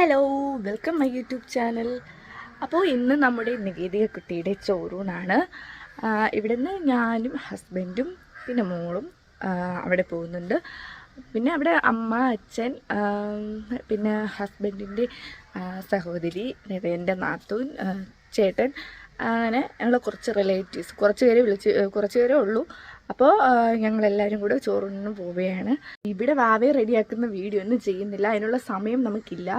Hello welcome my YouTube channel അപ്പോൾ ഇന്ന് നമ്മുടെ നിവേദിക കുട്ടിയുടെ ചോറൂണാണ്. ഇവിടെ നിന്ന് ഞാനും ഹസ്ബൻഡും പിന്നെ മോളും അവിടെ പോകുന്നുണ്ട്. പിന്നെ അവിടെ അമ്മ അച്ഛൻ പിന്നെ ഹസ്ബൻഡിന്റെ സഹോദരി എന്റെ നാത്തൂൻ ചേട്ടൻ അങ്ങനെ ഞങ്ങൾ കുറച്ച് റിലേറ്റീവ്സ് കുറച്ച് പേരെ വിളിച്ച് കുറച്ച് പേരേ ഉള്ളൂ. അപ്പോൾ ഞങ്ങളെല്ലാവരും കൂടെ ചോറുണ്ണു പോവുകയാണ്. ഇവിടെ വാവെ റെഡിയാക്കുന്ന വീഡിയോ ഒന്നും ചെയ്യുന്നില്ല. അതിനുള്ള സമയം നമുക്കില്ല.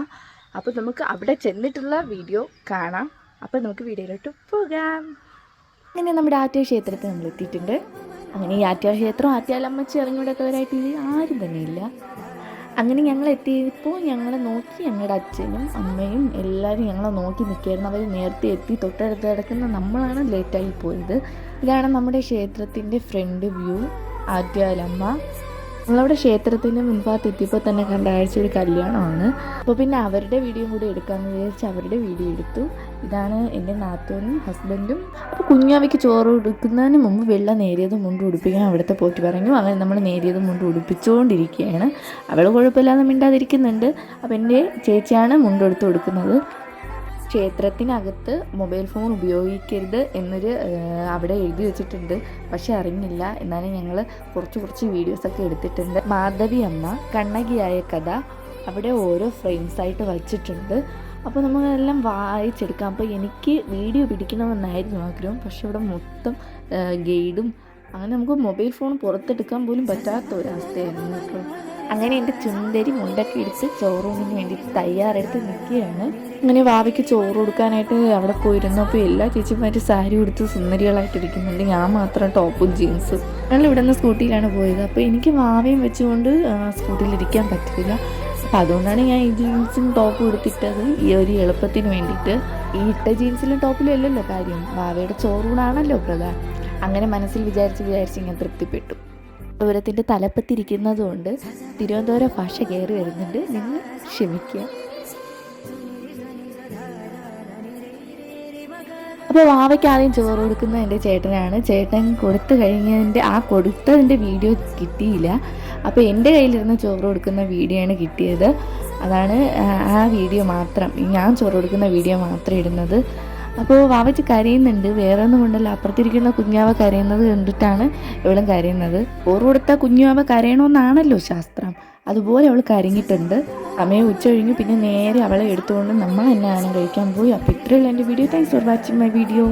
അപ്പോൾ നമുക്ക് അവിടെ ചെന്നിട്ടുള്ള വീഡിയോ കാണാം. അപ്പോൾ നമുക്ക് വീഡിയോയിലോട്ട് പോകാം. അങ്ങനെ നമ്മുടെ ആറ്റുകാൽ ക്ഷേത്രത്തിൽ നമ്മൾ എത്തിയിട്ടുണ്ട് അങ്ങനെ ഈ ആറ്റുകാൽ ക്ഷേത്രം ആറ്റാലമ്മച്ചി ഇറങ്ങിവിടൊക്കെവരായിട്ട് ഇത് ആരും തന്നെയില്ല. അങ്ങനെ ഞങ്ങൾ എത്തിയപ്പോൾ ഞങ്ങളെ നോക്കി ഞങ്ങളുടെ അച്ഛനും അമ്മയും എല്ലാവരും ഞങ്ങളെ നോക്കി നിൽക്കുകയായിരുന്നു. അവർ നേരത്തെ എത്തി തൊട്ടടുത്ത് കിടക്കുന്ന നമ്മളാണ് ലേറ്റായി പോയത്. ഇതാണ് നമ്മുടെ ക്ഷേത്രത്തിന്റെ ഫ്രണ്ട് വ്യൂ ആറ്റുകാലമ്മ നമ്മളവിടെ ക്ഷേത്രത്തിന്റെ മുൻഭാഗത്ത് എത്തിയപ്പോൾ തന്നെ കണ്ട ആഴ്ച ഒരു കല്യാണമാണ്. അപ്പോൾ പിന്നെ അവരുടെ വീഡിയോ കൂടി എടുക്കാമെന്ന് വിചാരിച്ച് അവരുടെ വീഡിയോ എടുത്തു. ഇതാണ് എന്റെ നാത്തൂനും ഹസ്ബൻഡും. അപ്പോൾ കുഞ്ഞാവയ്ക്ക് ചോറ് കൊടുക്കുന്നതിന് മുമ്പ് വെള്ളം നേരിയത് മുണ്ട് ഉടുപ്പിക്കാൻ അവിടുത്തെ പോറ്റി പറഞ്ഞു. അങ്ങനെ നമ്മൾ നേരിയത് മുണ്ട് ഉടുപ്പിച്ചുകൊണ്ടിരിക്കുകയാണ്. അവൾ കുഴപ്പമില്ലാതെ മിണ്ടാതിരിക്കുന്നുണ്ട്. അപ്പോൾ എന്റെ ചേച്ചിയാണ് മുണ്ടെടുത്ത് കൊടുക്കുന്നത്. ക്ഷേത്രത്തിനകത്ത് മൊബൈൽ ഫോൺ ഉപയോഗിക്കരുത് എന്നൊരു അവിടെ എഴുതി വെച്ചിട്ടുണ്ട്. പക്ഷെ അറിഞ്ഞില്ല. എന്നാലും ഞങ്ങൾ കുറച്ച് കുറച്ച് വീഡിയോസൊക്കെ എടുത്തിട്ടുണ്ട്. മാധവി അമ്മ കണ്ണകിയായ കഥ അവിടെ ഓരോ ഫ്രെയിംസ് ആയിട്ട് വച്ചിട്ടുണ്ട് അപ്പോൾ നമ്മളെല്ലാം വായിച്ചെടുക്കാം. അപ്പോൾ എനിക്ക് വീഡിയോ പിടിക്കണമെന്നായിരുന്നു ആഗ്രഹം. പക്ഷെ ഇവിടെ മൊത്തം ഗൈഡും അങ്ങനെ നമുക്ക് മൊബൈൽ ഫോൺ പുറത്തെടുക്കാൻ പോലും പറ്റാത്ത ഒരവസ്ഥയായിരുന്നു. കേട്ടോ അങ്ങനെ എന്റെ ചുന്തരി മുണ്ടൊക്കെ ഇടിച്ച് ചോറൂണിന് വേണ്ടിയിട്ട് തയ്യാറെടുത്ത് നിൽക്കുകയാണ്. അങ്ങനെ വാവയ്ക്ക് ചോറ് കൊടുക്കാനായിട്ട് അവിടെ പോയിരുന്നപ്പോൾ എല്ലാ ചേച്ചിമാരും സാരി ഉടുത്ത് സുന്ദരികളായിട്ട് ഇരിക്കുന്നുണ്ട്. ഞാൻ മാത്രം ടോപ്പും ജീൻസും. ഞങ്ങൾ ഇവിടെ നിന്ന് സ്കൂട്ടിയിലാണ് പോയത്. അപ്പോൾ എനിക്ക് വാവയും വെച്ചുകൊണ്ട് സ്കൂട്ടിയിലിരിക്കാൻ പറ്റില്ല. അപ്പം അതുകൊണ്ടാണ് ഞാൻ ഈ ജീൻസും ടോപ്പും എടുത്തിട്ടത് ഈ ഒരു എളുപ്പത്തിന് വേണ്ടിയിട്ട്. ഈ ഇട്ട ജീൻസിലും ടോപ്പിലും അല്ലല്ലോ കാര്യം. വാവയുടെ ചോറൂണാണല്ലോ പ്രധാനം. അങ്ങനെ മനസ്സിൽ വിചാരിച്ച് വിചാരിച്ച് ഞാൻ തൃപ്തിപ്പെട്ടു. തിരുവനന്തപുരത്തിന്റെ തലപ്പത്തിരിക്കുന്നത് കൊണ്ട് തിരുവനന്തപുരം ഭാഷ കയറി വരുന്നുണ്ട്. നിങ്ങൾ ക്ഷമിക്കുക. അപ്പോൾ വാവയ്ക്ക് ആദ്യം ചോറ് കൊടുക്കുന്നത് എന്റെ ചേട്ടനാണ്. ചേട്ടൻ കൊടുത്തു കഴിഞ്ഞതിന്റെ ആ കൊടുത്തതിന്റെ വീഡിയോ കിട്ടിയില്ല. അപ്പോൾ എന്റെ കയ്യിലിരുന്ന് ചോറ് കൊടുക്കുന്ന വീഡിയോ ആണ് കിട്ടിയത്. അതാണ് ആ വീഡിയോ മാത്രം ഞാൻ ചോറ് കൊടുക്കുന്ന വീഡിയോ മാത്രം ഇടുന്നത്. അപ്പോൾ വാവച്ച് കരയുന്നുണ്ട്. വേറെ ഒന്നും കൊണ്ടല്ല. അപ്പുറത്തിരിക്കുന്ന കുഞ്ഞാവ കരയുന്നത് കണ്ടിട്ടാണ് ഇവളും കരയുന്നത്. ഓറ് കൊടുത്ത കുഞ്ഞാവ കരയണമെന്നാണല്ലോ ശാസ്ത്രം. അതുപോലെ അവൾ കരഞ്ഞിട്ടുണ്ട്. സമയം ഉച്ച പിന്നെ നേരെ അവളെ എടുത്തുകൊണ്ട് നമ്മൾ തന്നെ ആനം കഴിക്കാൻ പോയി. അപ്പോൾ ഇത്രയുള്ള എന്റെ video. Thanks for watching my video